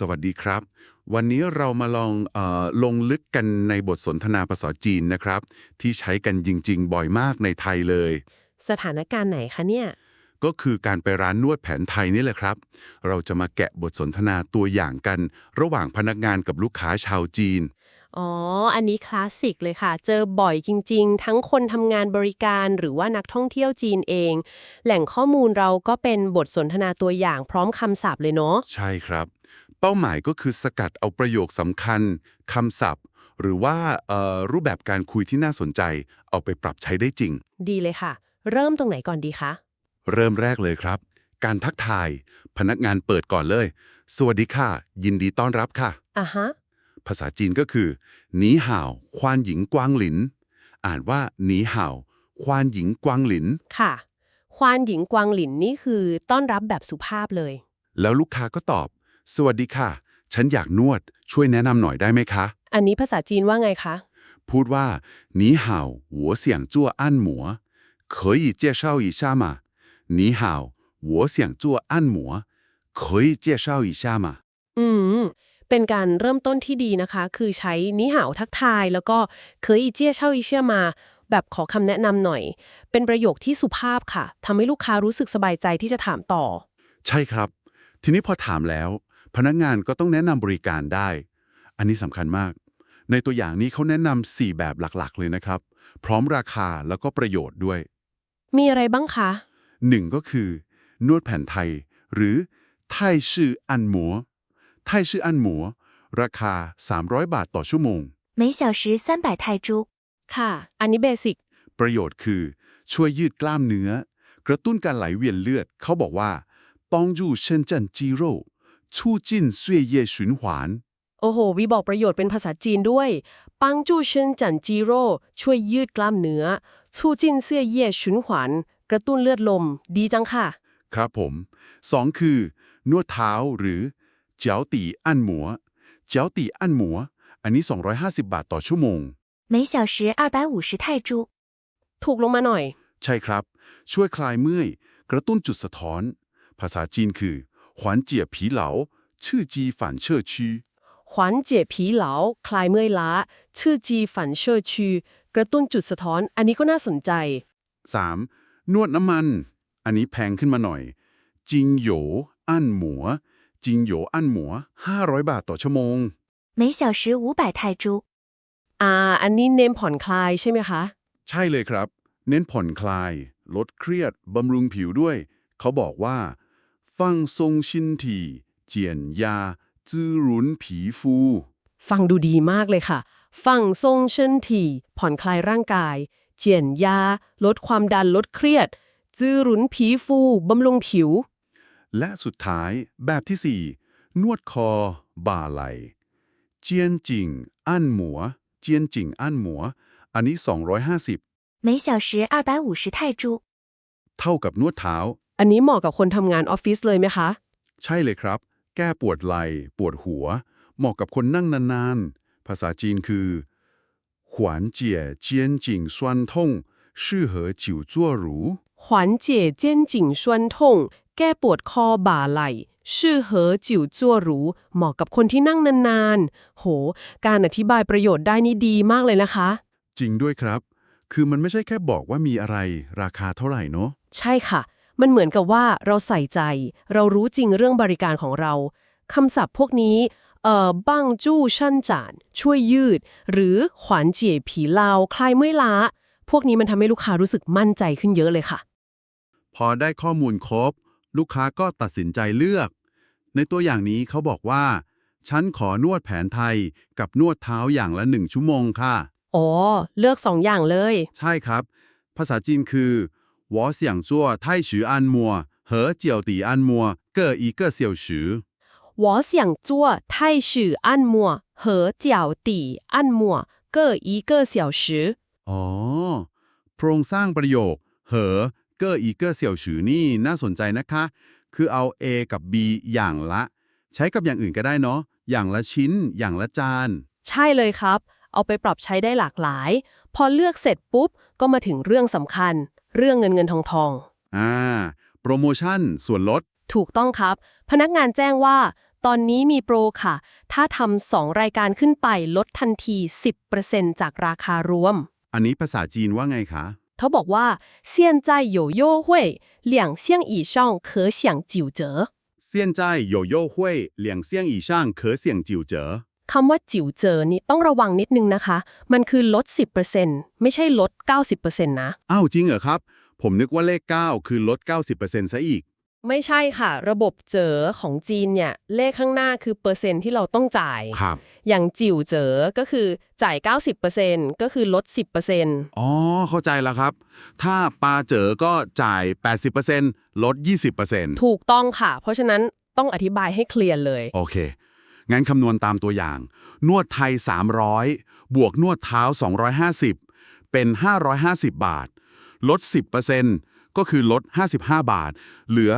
สวัสดีครับ วันนี้เรามาลองเออลงลึกกันในบทสนทนาภาษาจีนนะครับ ที่ใช้กันจริง ๆ บ่อยมากในไทยเลย สถานการณ์ไหนคะเนี่ย ก็คือการไปร้านนวดแผนไทยนี่แหละครับ เราจะมาแกะบทสนทนาตัวอย่างกัน ระหว่างพนักงานกับลูกค้าชาวจีน อ๋อ อันนี้คลาสสิกเลยค่ะ เจอบ่อยจริง ๆ ทั้งคนทำงานบริการหรือว่านักท่องเที่ยวจีนเอง แหล่งข้อมูลเราก็เป็นบทสนทนาตัวอย่างพร้อมคำศัพท์เลยเนาะ ใช่ครับ เป้าหมายก็คือสกัดเอาประโยคสำคัญคำศัพท์ หรือว่าเอ่อรูปแบบการคุยที่น่าสนใจ เอาไปปรับใช้ได้จริง ดีเลยค่ะ เริ่มตรงไหนก่อนดีคะ เริ่มแรกเลยครับ การทักทาย พนักงานเปิดก่อนเลย สวัสดีค่ะ ยินดีต้อนรับค่ะอะฮะภาษาจีนก็คือหนีห่าว ควานหญิงกวางหลิน อ่านว่าหนีห่าว ควานหญิงกวางหลิน ค่ะ ควานหญิงกวางหลินนี่คือต้อนรับแบบสุภาพเลย แล้วลูกค้าก็ตอบ สวัสดีค่ะ ฉันอยากนวด ช่วยแนะนำหน่อยได้ไหมคะ อันนี้ภาษาจีนว่าไงคะ พูดว่า你好我想做按摩可以介绍一下吗你好我想做按摩可以介绍一下吗 อืม เป็นการเริ่มต้นที่ดีนะคะ คือใช้นิหาวทักทาย แล้วก็เคยอีเจียเช่าอีเชื่อมา แบบขอคำแนะนำหน่อย เป็นประโยคที่สุภาพค่ะทำให้ลูกค้ารู้สึกสบายใจที่จะถามต่อ ใช่ครับ ทีนี้พอถามแล้ว พนักงานก็ต้องแนะนำบริการได้ อันนี้สำคัญมาก ในตัวอย่างนี้เขาแนะนำ4แบบหลักๆ เลยนะครับ พร้อมราคาแล้วก็ประโยชน์ด้วย มีอะไรบ้างคะ หนึ่งก็คือ นวดแผนไทย หรือไทชื่ออันหมัวไทชื่ออันหมัวราคา 300 บาทต่อชั่วโมง 每小时三百泰铢。 ค่ะ อันนี้เบสิก ประโยชน์คือ ช่วยยืดกล้ามเนื้อ กระตุ้นการไหลเวียนเลือด เขาบอกว่า 帮助深圳肌肉促进血液循环 โอ้โห วีบอกประโยชน์เป็นภาษาจีนด้วย ปังจูเชินจันจีโร่ช่วยยืดกล้ามเนื้อชูจินเสื้อเย่ฉุนหวาน กระตุ้นเลือดลม ดีจังค่ะ ครับผมสองคือ นวดเท้าหรือ เจียวตีอันหมัว เจียวตีอันหมัว อันนี้ 250 บาทต่อชั่วโมง 每小时二百五十泰铢。 ถูกลงมาหน่อย ใช่ครับ ช่วยคลายเมื่อย กระตุ้นจุดสะท้อน ภาษาจีนคือ หวานเจียผีเหลา ชื่อจีฝันเชอชี ขวัญเจียผีเหลา คลายเมื่อยล้า ชื่อจีฝันเชอชือกระตุ้นจุดสะท้อน อันนี้ก็น่าสนใจ 3. นวดน้ำมัน อันนี้แพงขึ้นมาหน่อย จิงโหยอันหมัว จิงโหยอันหมัว 500 บาทต่อชั่วโมง 每小时五百泰铢。 อ่า อันนี้เน้นผ่อนคลายใช่ไหมคะ ใช่เลยครับ เน้นผ่อนคลาย ลดเครียด บำรุงผิวด้วย เขาบอกว่า ฟังทรงชินทีเจียนยา จื้อรุนผีฟู ฟังดูดีมากเลยค่ะ ฟังทรงเชินทีผ่อนคลายร่างกาย เจียนยา ลดความดันลดเครียด จื้อหรุนผีฟูบำรุงผิว และสุดท้ายแบบที่ 4 นวดคอ บ่าไหล เจียนจิง อั้นหมัว เจียนจิง อั้นหมัว อันนี้ 250 每小时二百五十泰铢。 เท่ากับนวดเท้า อันนี้เหมาะกับคนทำงานออฟฟิศเลยไหมคะ ใช่เลยครับ แก้ปวดไหล่ปวดหัว เหมาะกับคนนั่งนานๆ ภาษาจีนคือขวานเจี๋ยเจียนจิงซวนท่งชื่อเขวานเจี๋ยเจียนจิงซวนท่งแก้ปวดคอบ่าไหล่ชื่อเหอจิ๋วจัวรูเหมาะกับคนที่นั่งนานๆ โห การอธิบายประโยชน์ได้นี่ดีมากเลยนะคะ จริงด้วยครับ คือมันไม่ใช่แค่บอกว่ามีอะไร ราคาเท่าไหร่เนาะ ใช่ค่ะ มันเหมือนกับว่าเราใส่ใจ เรารู้จริงเรื่องบริการของเราคำศัพท์พวกนี้เอ่อบ้างจู้ชั่นจาน ช่วยยืด หรือขวัญเจี๋ยผีลาว คลายเมื่อยล้า พวกนี้มันทำให้ลูกค้ารู้สึกมั่นใจขึ้นเยอะเลยค่ะ พอได้ข้อมูลครบ ลูกค้าก็ตัดสินใจเลือก ในตัวอย่างนี้เขาบอกว่า ฉันขอนวดแผนไทยกับนวดเท้าอย่างละหนึ่งชั่วโมงค่ะ อ๋อ เลือกสองอย่างเลย ใช่ครับ ภาษาจีนคือ 我想做泰式按摩和脚底按摩各一个小时我想做泰式按摩和脚底按摩各一个小时 อ๋อ โครงสร้างประโยค เหอเกออีเกอเสี่ยวฉือนี่น่าสนใจนะคะ คือเอา A กับ B อย่างละ ใช้กับอย่างอื่นก็ได้เนาะ อย่างละชิ้น อย่างละจาน ใช่เลยครับ เอาไปปรับใช้ได้หลากหลาย พอเลือกเสร็จปุ๊บ ก็มาถึงเรื่องสำคัญ เรื่องเงินเงินทองทองอ่า โปรโมชั่น ส่วนลด ถูกต้องครับ พนักงานแจ้งว่า ตอนนี้มีโปรค่ะ ถ้าทำสองรายการขึ้นไปลดทันที 10%จากราคารวม อันนี้ภาษาจีนว่าไงคะ เขาบอกว่าเซียนใจโยโย่ห้วยเหลียงเซียงอีช่องเคอเฉียงจิ๋วเจ๋อเซียนใจโยโย่ห้วยเหลียงเซียงอีช่างเคอเสียงจิ๋วเจ๋อำว่าจิ๋วเจอนี่ต้องระวังนิดนึงนะคะ มันคือลด 10%ไม่ใช่ลด 90%นะ อ้าวจริงเหรอครับ ผมนึกว่าเลข 9 คือลด 90%ซะอีก ไม่ใช่ค่ะ ระบบเจอของจีนเนี่ยเลขข้างหน้าคือเปอร์เซ็นต์ที่เราต้องจ่าย ครับ อย่างจิ๋วเจอก็คือจ่าย 90%ก็คือลด 10%อ๋อ เข้าใจแล้วครับ ถ้าปาเจอก็จ่าย 80%ลด 20%ถูกต้องค่ะ เพราะฉะนั้นต้องอธิบายให้เคลียร์เลย โอเค งั้นคำนวณตามตัวอย่าง นวดไทย 300 บวกนวดเท้า 250 เป็น 550 บาท ลด 10%ก็คือลด 55 บาท เหลือ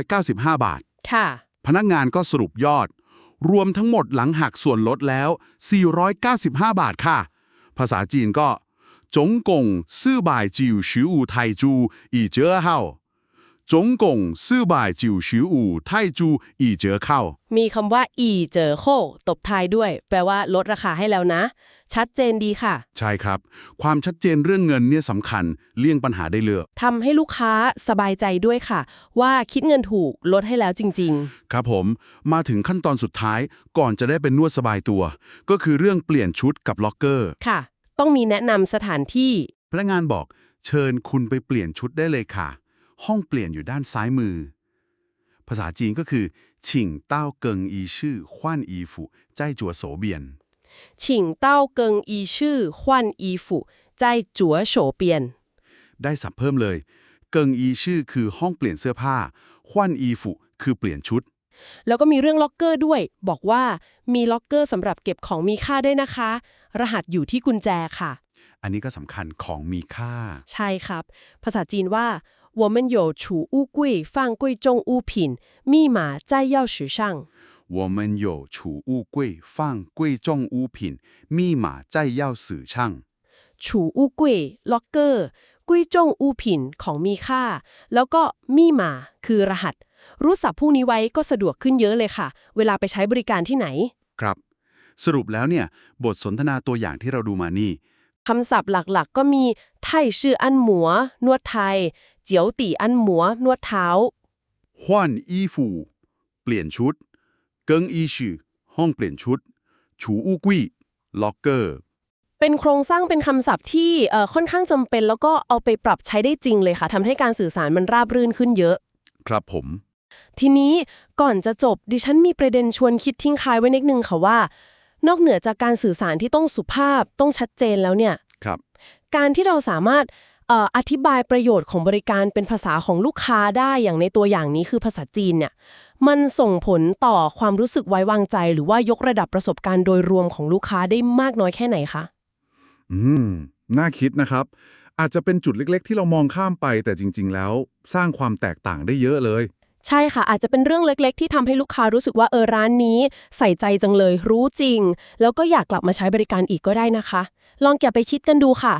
495 บาท ค่ะ พนักงานก็สรุปยอด รวมทั้งหมดหลังหักส่วนลดแล้ว 495 บาทค่ะ ภาษาจีนก็จงกงซื่อบ่ายจิวชิวอูไทจู อีเจอเฮา จงกงซื่อบ่ายจิวชิวอูไทจู อีเจอเข้า มีคำว่า อีเจอโคตบท้ายด้วย แปลว่าลดราคาให้แล้วนะ ชัดเจนดีค่ะ ใช่ครับ ความชัดเจนเรื่องเงินเนี่ยสำคัญ เลี่ยงปัญหาได้เลือกทำให้ลูกค้าสบายใจด้วยค่ะ ว่าคิดเงินถูกลดให้แล้วจริงครับผมมาถึงขั้นตอนสุดท้ายก่อนจะได้เป็นนวดสบายตัว ก็คือเรื่องเปลี่ยนชุดกับล็อกเกอร์ๆค่ะ ต้องมีแนะนำสถานที่พนักงานบอก เชิญคุณไปเปลี่ยนชุดได้เลยค่ะ ห้องเปลี่ยนอยู่ด้านซ้ายมือ ภาษาจีนก็คือ ฉิงเต้าเกิงอีชื่อขว้านอีฝูใจจัวโสเบียน ฉิงเต้าเกิงอีชื่อขวัญอีฝูใจจัวโฉเปียน ได้สับเพิ่มเลย เกิงอีชื่อคือห้องเปลี่ยนเสื้อผ้าขว้านอีฝูคือเปลี่ยนชุด แล้วก็มีเรื่องล็อกเกอร์ด้วย บอกว่ามีล็อกเกอร์สำหรับเก็บของมีค่าด้วยนะคะ รหัสอยู่ที่กุญแจค่ะ อันนี้ก็สำคัญของมีค่า ใช่ครับ ภาษาจีนว่า 我们有储物柜放贵重物品密码在钥匙上我们有储物柜放贵重物品密码在钥匙上储物柜ล็อกเกอร์กุ้ยจงอูผินของมีค่า แล้วก็มีหมาคือรหัส รู้ศัพท์พวกนี้ไว้ก็สะดวกขึ้นเยอะเลยค่ะ เวลาไปใช้บริการที่ไหน ครับ สรุปแล้วเนี่ย บทสนทนาตัวอย่างที่เราดูมานี่ คำศัพท์หลักๆ ก็มีไทชื่ออันหมัว นวดไทย เจียวตีอันหมัวนวดเท้าฮวนอีฟู เปลี่ยนชุด เกิงอีชื่อห้องเปลี่ยนชุดชูอูกุยล็อกเกอร์ เป็นโครงสร้างเป็นคำศัพท์ที่ค่อนข้างจำเป็น แล้วก็เอาไปปรับใช้ได้จริงเลยค่ะทำให้การสื่อสารมันราบรื่นขึ้นเยอะ ครับผม ทีนี้ก่อนจะจบดิฉันมีประเด็นชวนคิดทิ้งคายไว้นิดนึงค่ะว่า นอกเหนือจากการสื่อสารที่ต้องสุภาพต้องชัดเจนแล้วเนี่ยครับ การที่เราสามารถ อ่ออธิบายประโยชน์ของบริการเป็นภาษาของลูกค้าได้อย่างในตัวอย่างนี้คือภาษาจีนเนี่ยมันส่งผลต่อความรู้สึกไว้วางใจ หรือว่ายกระดับประสบการณ์โดยรวมของลูกค้าได้มากน้อยแค่ไหนคะอืมน่าคิดนะครับ อาจจะเป็นจุดเล็ก ๆ ที่เรามองข้ามไป แต่จริง ๆ แล้วสร้างความแตกต่างได้เยอะเลย ใช่ค่ะ อาจจะเป็นเรื่องเล็ก ๆ ที่ทำให้ลูกค้ารู้สึกว่าเออร้านนี้ ใส่ใจจังเลยรู้จริง แล้วก็อยากกลับมาใช้บริการอีกก็ได้นะคะ ลองเก็บไปคิดกันดูค่ะ